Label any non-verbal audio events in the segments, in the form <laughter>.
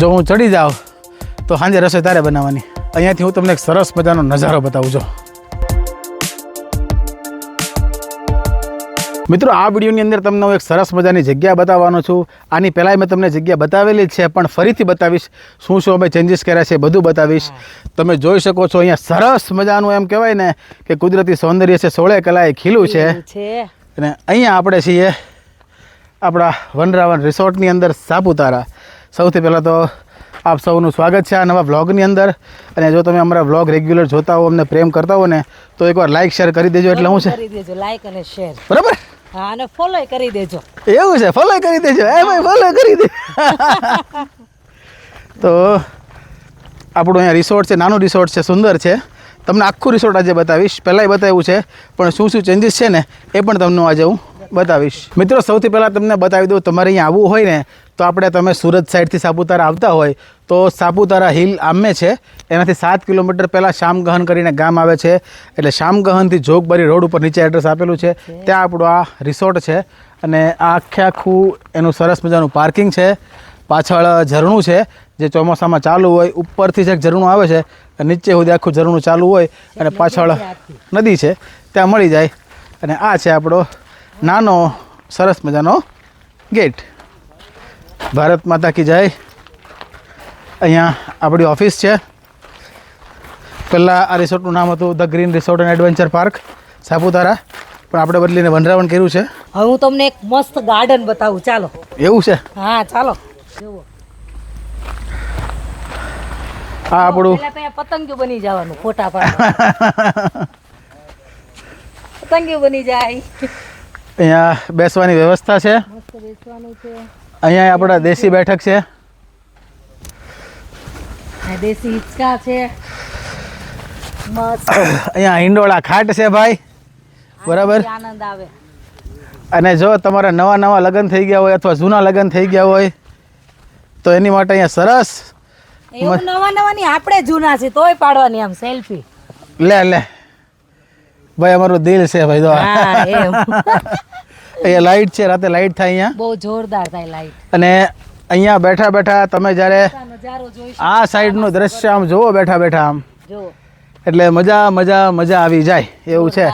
જો હું ચડી જાઉં તો સાંજે રસોઈ તારે બનાવવાની. અહીંયાથી હું તમને એક સરસ મજાનો નજારો બતાવું છું મિત્રો આ વિડીયોની અંદર તમને હું એક સરસ મજાની જગ્યા બતાવવાનો છું. આની પહેલાં મેં તમને જગ્યા બતાવેલી જ છે પણ ફરીથી બતાવીશ. શું શું અમે ચેન્જીસ કર્યા છે બધું બતાવીશ. તમે જોઈ શકો છો અહીંયા સરસ મજાનું એમ કહેવાય ને કે કુદરતી સૌંદર્ય છે સોળે કલાએ ખીલું છે. છે. અને અહીંયા આપણે છીએ આપણા વનરાવન રિસોર્ટની અંદર સાપુતારા. સૌથી પહેલાં તો આપ સૌનું સ્વાગત છે આ નવા વ્લોગની અંદર. અને જો તમે અમારા વ્લોગ રેગ્યુલર જોતા હો અમને પ્રેમ કરતા હો ને તો એકવાર લાઇક શેર કરી દેજો એટલે હું છે? કરી દેજો અને શેર બરાબર? હા અને ફોલો કરી દેજો. એવું છે? ફોલો કરી દેજો. એ ભાઈ ફોલો કરી દે. <laughs> તો આપણું અહીંયા રિસોર્ટ છે નાનું રિસોર્ટ છે સુંદર છે. તમને આખું રિસોર્ટ આજે બતાવીશ. પહેલાંય બતાવ્યું છે પણ શું શું ચેન્જીસ છે ને એ પણ તમને આજે હું બતાવીશ. મિત્રો સૌથી પહેલાં તમને બતાવી દઉં તમારે અહીંયા આવવું હોય ને તો આપણે તમે સુરત સાઈડથી સાપુતારા આવતા હોય તો સાપુતારા હિલ આમે છે. એનાથી સાત કિલોમીટર પહેલાં શામગહન કરીને ગામ આવે છે. એટલે શામગહનથી જોગબરી રોડ ઉપર નીચે એડ્રેસ આપેલું છે. ત્યાં આપણું આ રિસોર્ટ છે અને આ આખે આખું એનું સરસ મજાનું પાર્કિંગ છે. પાછળ ઝરણું છે જે ચોમાસામાં ચાલુ હોય ઉપરથી જે ઝરણું આવે છે. નીચે સુધી આખું ઝરણું ચાલુ હોય અને પાછળ નદી છે. ત્યાં મળી જાય. અને આ છે આપણો નાનો સરસ મજાનો ગેટ ભારત માતા કી જય. અહીંયા આપણી ઓફિસ છે. પહેલાં આ રિસોર્ટનું નામ હતું the green resort and adventure park Saputara. પણ આપણે બદલીને વનરાવણ કર્યું છે. હવે હું તમને એક મસ્ત ગાર્ડન બતાવું. ચાલો. એવું છે? હા ચાલો. જુઓ. આ આપણું પતંગિયું બની જવાનું ફોટા પાડવા. પતંગિયું બની જાય. અહીંયા બેસવાની વ્યવસ્થા છે. મસ્ત બેસવાનું છે. અહીંયા આપણા દેશી બેઠક છે. દેશી હિંચકા છે. અહીંયા હિંડોળા ખાટ છે ભાઈ. બરાબર? આનંદ આવે. અને જો તમારા નવા નવા લગ્ન થઈ ગયા હોય અથવા જૂના લગ્ન થઈ ગયા હોય તો એની માટે અહીંયા સરસ એવું નવા નવા ની આપણે જૂના છે તોય પાડવાની આમ સેલ્ફી લે લે. ભાઈ અમારું દિલ છે ભાઈ તો અહીંયા લાઇટ છે રાતે લાઇટ થાય અહીંયા. બહુ જોરદાર થાય લાઈટ અને અહીંયા બેઠા બેઠા તમે જ્યારે આ સાઈડનું દ્રશ્ય આમ જુઓ બેઠા બેઠા આમ. એટલે મજા મજા મજા આવી જાય એવું છે.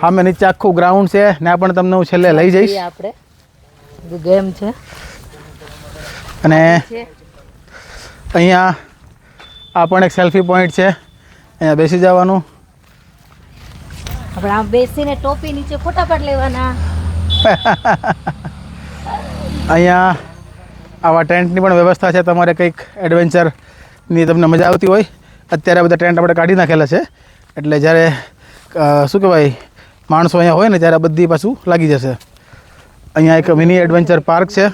સામે નીચે આખું ગ્રાઉન્ડ છે ને પણ તમને હું છેલ્લે લઈ જઈશ. આપણે. ગેમ છે. અને અહીંયા આ પણ એક સેલ્ફી પોઈન્ટ છે. અહીંયા બેસી જવાનું. આપણે આમ બેસીને ટોપી નીચે ફોટાફટ લેવાના. અહીંયા આવા ટેન્ટની પણ વ્યવસ્થા છે. તમારે કંઈક એડવેન્ચરની તમને મજા આવતી હોય. અત્યારે બધા ટેન્ટ આપણે કાઢી નાખેલા છે. એટલે જ્યારે શું કહેવાય માણસો અહીંયા હોય ને ત્યારે બધી પાછું લાગી જશે. અહીંયા એક મિની એડવેન્ચર પાર્ક છે.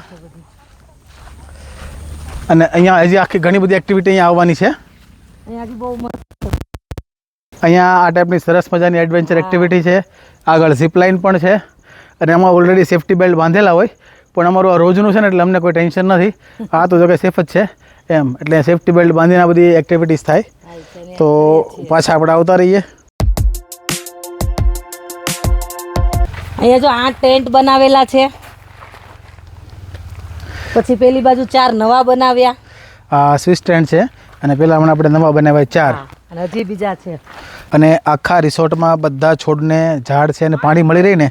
અને અહીંયા હજી આખી ઘણી બધી એક્ટિવિટી અહીંયા આવવાની છે. અહીંયા આ ટાઈપની સરસ મજાની એડવેન્ચર એક્ટિવિટી છે. આગળ ઝીપલાઇન પણ છે. અને એમાં ઓલરેડી સેફ્ટી બેલ્ટ બાંધેલા હોય પણ અમારું આ રોજનું છે ને એટલે અમને કોઈ ટેન્શન નથી. આ તો જો કે સેફ જ છે એમ. એટલે સેફ્ટી બેલ્ટ બાંધીને આ બધી એક્ટિવિટીઝ થાય. તો પાછા આપણે આવતા રહીએ. અહીંયા જો આ ટેન્ટ બનાવેલા છે. પછી પેલી બાજુ ચાર નવા બનાવ્યા. આ સ્વિસ સ્ટેન્ડ છે. અને પહેલાં હમણાં આપણે નવા બનાવ્યા ચાર. અને હજી બીજા છે. અને આખા રિસોર્ટમાં બધા છોડને ઝાડ છે અને પાણી મળી રહી ને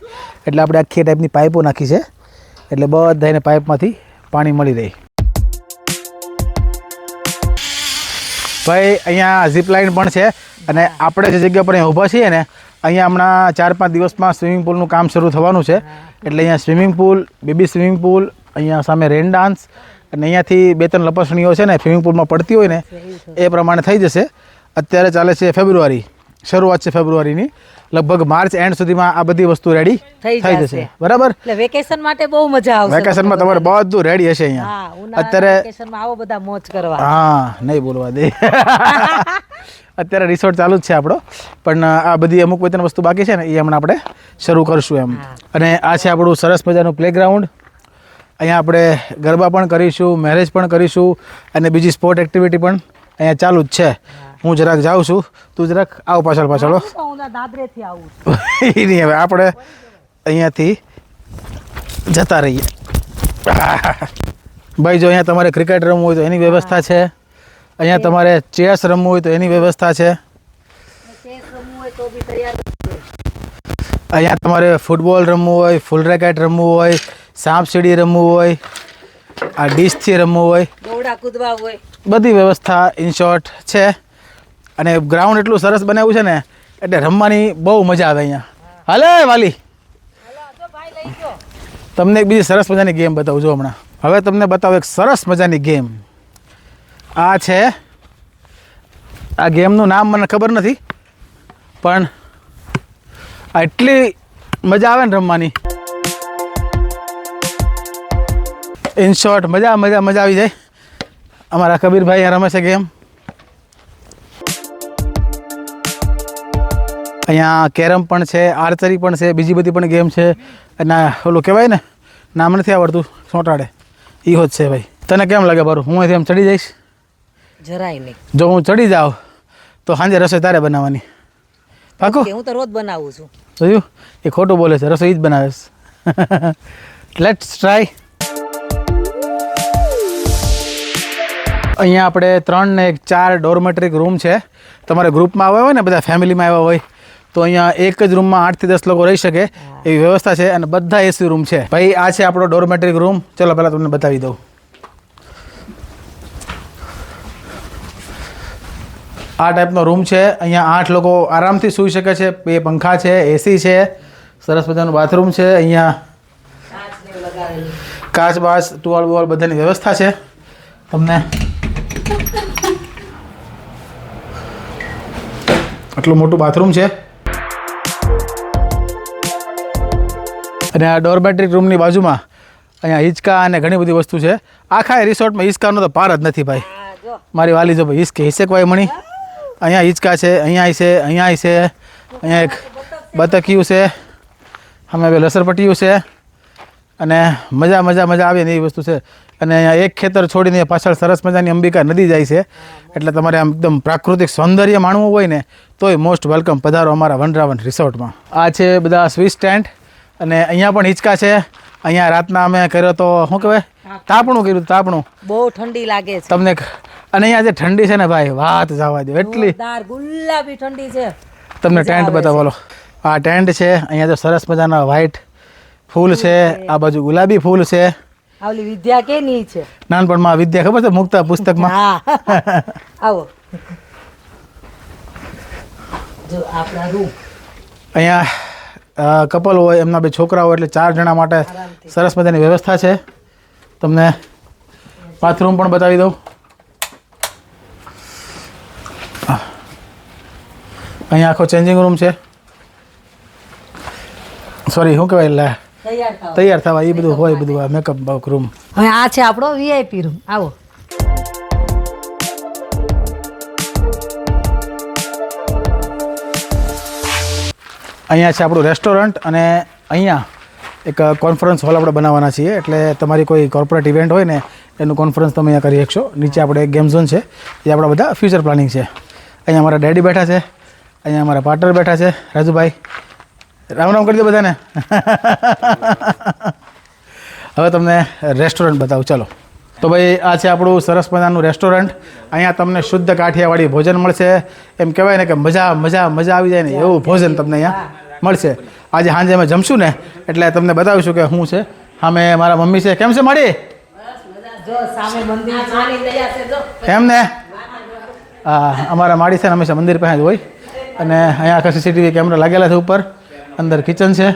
એટલે આપણે આખી ટાઈપની પાઇપો નાખી છે. એટલે બધાને પાઇપમાંથી પાણી મળી રહે. ભાઈ અહીંયા ઝીપ લાઇન પણ છે અને આપણે જે જગ્યા પર અહીંયા ઊભા છીએ ને અહીંયા હમણાં ચાર પાંચ દિવસમાં સ્વિમિંગ પુલનું કામ શરૂ થવાનું છે. એટલે અહીંયા swimming pool baby swimming pool અહીંયા સામે રેન ડાન્સ અને અહીંયાથી બે ત્રણ લપસણીઓ છે ને સ્વિમિંગ પુલમાં પડતી હોય ને એ પ્રમાણે થઈ જશે. અત્યારે ચાલે છે ફેબ્રુઆરી. શરૂઆત છે ફેબ્રુઆરીની. લગભગ માર્ચ એન્ડ સુધીમાં આ બધી વસ્તુ રેડી થઈ જશે. બરાબર? એટલે વેકેશન માટે બહુ મજા આવશે. વેકેશનમાં તમારે બધું રેડી હશે અહીંયા. અત્યારે વેકેશનમાં આવો બધા મોજ કરવા. હા નહીં બોલવા દે. <laughs> અત્યારે રિસોર્ટ ચાલુ જ છે આપણો. પણ આ બધી અમુક બે વસ્તુ બાકી છે ને એ હમણાં આપણે શરૂ કરશું એમ. અને આ છે આપણું સરસ મજાનું પ્લેગ્રાઉન્ડ અહીંયા આપણે ગરબા પણ કરીશું મેરેજ પણ કરીશું અને બીજી સ્પોર્ટ એક્ટિવિટી પણ અહીંયા ચાલુ જ છે. હું જરાક જાઉં છું. તું જરાક આવ પાછળ પાછળ <laughs> નહીં હવે આપણે અહીંયાથી જતા રહીએ. ભાઈ જો અહીંયા તમારે ક્રિકેટ રમવું હોય તો એની વ્યવસ્થા છે. અહીંયા તમારે ચેસ રમવું હોય તો એની વ્યવસ્થા છે. અહીંયા તમારે ફૂટબોલ રમવું હોય ફૂલ રેકેટ રમવું હોય સાપ સીડી રમવું હોય આ ડીશથી રમવું હોય દોડા કૂદવા હોય. બધી વ્યવસ્થા ઇન શોર્ટ છે. અને ગ્રાઉન્ડ એટલું સરસ બનાવ્યું છે ને એટલે રમવાની બહુ મજા આવે અહીંયા. હાલે વાલી. તમને એક બીજી સરસ મજાની ગેમ બતાવું જો હમણાં. હવે તમને બતાવું એક સરસ મજાની ગેમ આ છે આ ગેમનું નામ મને ખબર નથી પણ આ એટલી મજા આવે ને રમવાની. ઇન શોર્ટ મજા મજા મજા આવી જાય. અમારા કબીરભાઈ અહીંયા રમે છે ગેમ. અહીંયા કેરમ પણ છે આર્ચરી પણ છે બીજી બધી પણ ગેમ છે. અને ઓલું કહેવાય ને નામ નથી આવડતું સોટાડે. એ જ છે ભાઈ. તને કેમ લાગે બારું હું અહીંથી એમ ચડી જઈશ? જરાય નહીં. જો હું ચડી જાઉં તો સાંજે રસોઈ તારે બનાવવાની. પાકું? હું તો રોજ બનાવું છું. જોયું? એ ખોટું બોલે છે રસોઈ જ બનાવે છે. <laughs> લેટ્સ ટ્રાય અહીંયા આપણે ત્રણ ને એક ચાર ડોરમેટ્રિક રૂમ છે. તમારે ગ્રુપમાં આવ્યા હોય ને બધા ફેમિલીમાં આવ્યા હોય તો અહીંયા એક જ રૂમમાં આઠથી દસ લોકો રહી શકે એવી વ્યવસ્થા છે અને બધા એસી રૂમ છે. ભાઈ આ છે આપણો ડોરમેટ્રિક રૂમ ચલો પહેલાં તમને બતાવી દઉં. આ ટાઈપનો રૂમ છે. અહીંયા આઠ લોકો આરામથી સૂઈ શકે છે. બે પંખા છે એસી છે સરસ મજાનું બાથરૂમ છે. અહીંયા કાચ બાચ ટુવાલ બુવાલ બધાની વ્યવસ્થા છે. તમને આટલું મોટું બાથરૂમ છે? અને આ ડોરમેટ્રિક રૂમની બાજુમાં અહીંયા હિંચકા અને ઘણી બધી વસ્તુ છે. આખા રિસોર્ટમાં હિંચકાનો તો પાર જ નથી ભાઈ. મારી વાલી જો ભાઈ હિસકે ભાઈ મણી. અહીંયા હિંચકા છે અહીંયા છે અહીંયા છે અહીંયા એક બતકિયું છે અમે બે લસરપટ્ટીયું છે. અને મજા મજા મજા આવે ને એવી વસ્તુ છે. અને અહીંયા એક ખેતર છોડીને પાછળ સરસ મજાની અંબિકા નદી જાય છે. એટલે તમારે આમ એકદમ પ્રાકૃતિક સૌંદર્ય માણવું હોય ને તોય મોસ્ટ વેલકમ પધારો અમારા વનરાવન રિસોર્ટમાં. આ છે બધા સ્વિસ સ્ટેન્ડ અને અહીંયા પણ હિંચકા છે. અહીંયા રાતના અમે કર્યો તો શું કહેવાય? તાપણું કર્યું તાપણું. બહુ ઠંડી લાગે છે. તમને અને અહીંયા જે ઠંડી છે ને ભાઈ વાત જવા દે એટલી ગુલાબી ઠંડી છે. તમને ટેન્ટ બતાવો આ ટેન્ટ છે અહીંયા તો સરસ મજાના વ્હાઈટ ફૂલ છે. આ બાજુ ગુલાબી ફૂલ છે. આવલી વિદ્યા કેની છે? નાનપણમાં વિદ્યા ખબર છે? મુક્તા પુસ્તકમાં? હા. <laughs> આવો. જો આપણા રૂમ. અહીંયા કપલ હોય એમના બે છોકરા હોય એટલે ચાર જણા માટે સરસ મજાની વ્યવસ્થા છે. તમને બાથરૂમ પણ બતાવી દઉં. અહીંયા આખો ચેન્જિંગ રૂમ છે. સોરી શું કહેવાય એટલે તૈયાર થવા એ બધું હોય બધું આ મેકઅપ રૂમ હવે આ છે આપણો વીઆઈપી રૂમ આવો. અહીંયા છે આપણું રેસ્ટોરન્ટ અને અહીંયા એક કોન્ફરન્સ હોલ આપણે બનાવવાના છીએ. એટલે તમારી કોઈ કોર્પોરેટ ઇવેન્ટ હોય ને એનું કોન્ફરન્સ તમે અહીંયા કરી શકશો. નીચે આપણે એક ગેમ ઝોન છે. જે આપણા બધા ફ્યુચર પ્લાનિંગ છે. અહીંયા અમારા ડેડી બેઠા છે. અહીંયા અમારા પાર્ટનર બેઠા છે રાજુભાઈ. રામ રામ કરી દો બધાને. હવે તમને રેસ્ટોરન્ટ બતાવું ચલો. તો ભાઈ આ છે આપણું સરસ મજાનું રેસ્ટોરન્ટ. અહીંયા તમને શુદ્ધ કાઠિયાવાડી ભોજન મળશે. એમ કહેવાય ને કે મજા મજા મજા આવી જાય ને એવું ભોજન તમને અહીંયા મળશે. આજે સાંજે અમે જમશું ને એટલે તમને બતાવીશું કે શું છે. સામે મારા મમ્મી છે. કેમ છે મારી જો સામે મંદિર જોવાની દયા છે જો. એમ ને? હા અમારા માળી છે ને હંમેશા મંદિર પાસે જ હોય. અને અહીંયા આખા સીસીટીવી કેમેરા લાગેલા છે ઉપર. અંદર કિચન છે.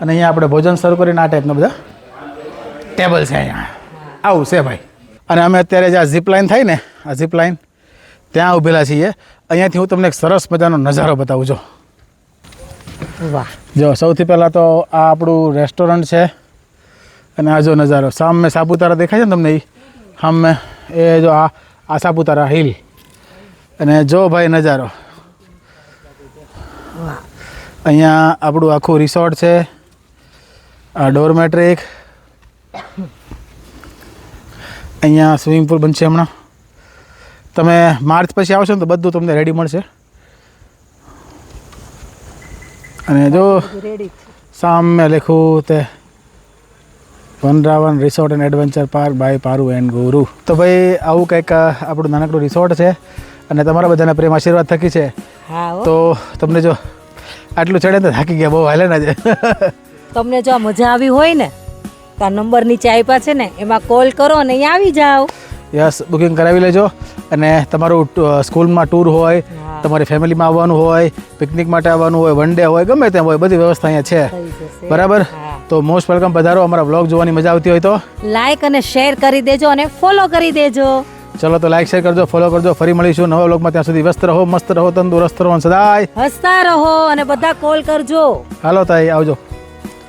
અને અહીંયા આપણે ભોજન શરૂ કરીને આ ટાઈપના બધા ટેબલ છે અહીંયા. આવું છે ભાઈ. અને અમે અત્યારે જે આ ઝીપલાઇન થાય ને આ ઝીપ લાઇન ત્યાં ઊભેલા છીએ. અહીંયાથી હું તમને એક સરસ મજાનો નજારો બતાવું છું વાહ. જો સૌથી પહેલાં તો આ આપણું રેસ્ટોરન્ટ છે. અને આ જો નજારો. સામે સાપુતારા દેખાય છે ને તમને એ સામે એ જો આ આ સાપુતારા હિલ અને જો ભાઈ નજારો. વાહ. અહીંયા આપણું આખું રિસોર્ટ છે. આ ડોરમેટ્રિક અહીંયા સ્વિમિંગ પુલ બનશે હમણાં. તમે માર્ચ પછી આવશો ને તો બધું તમને રેડી મળશે. અને જો સામે લખું તે Vanravan resort and adventure park by Paru and Guru તો ભાઈ આવું કંઈક આપણું નાનકડું રિસોર્ટ છે અને તમારા બધાના પ્રેમ આશીર્વાદ થકી છે. હા. તો તમને જો આટલું ચડે તો થાકી ગયા બહુ હાલે ના તમને જો મજા આવી હોય ને તો આ નંબર નીચે આપ્યા છે ને એમાં કોલ કરો અને અહીંયા આવી જાઓ. યસ બુકિંગ કરાવી લેજો અને તમારું સ્કૂલમાં ટૂર હોય તમારી ફેમિલીમાં આવવાનું હોય પિકનિક માટે આવવાનું હોય વન ડે હોય ગમે તેમ હોય બધી વ્યવસ્થા અહીંયા છે. બરાબર? તો મોસ્ટ વેલકમ પધારો અમારા બ્લોગ જોવાની મજા આવતી હોય તો. લાઈક અને શેર કરી દેજો અને ફોલો કરી દેજો. ચલો તો લાઈક શેર કરજો ફોલો કરજો. ફરી મળીશું નવા બ્લોગમાં ત્યાં સુધી વ્યસ્ત રહો મસ્ત રહો તંદુરસ્ત રહો સદાય હસતા રહો અને બધા કોલ કરજો. હાલો તાઈ આવજો.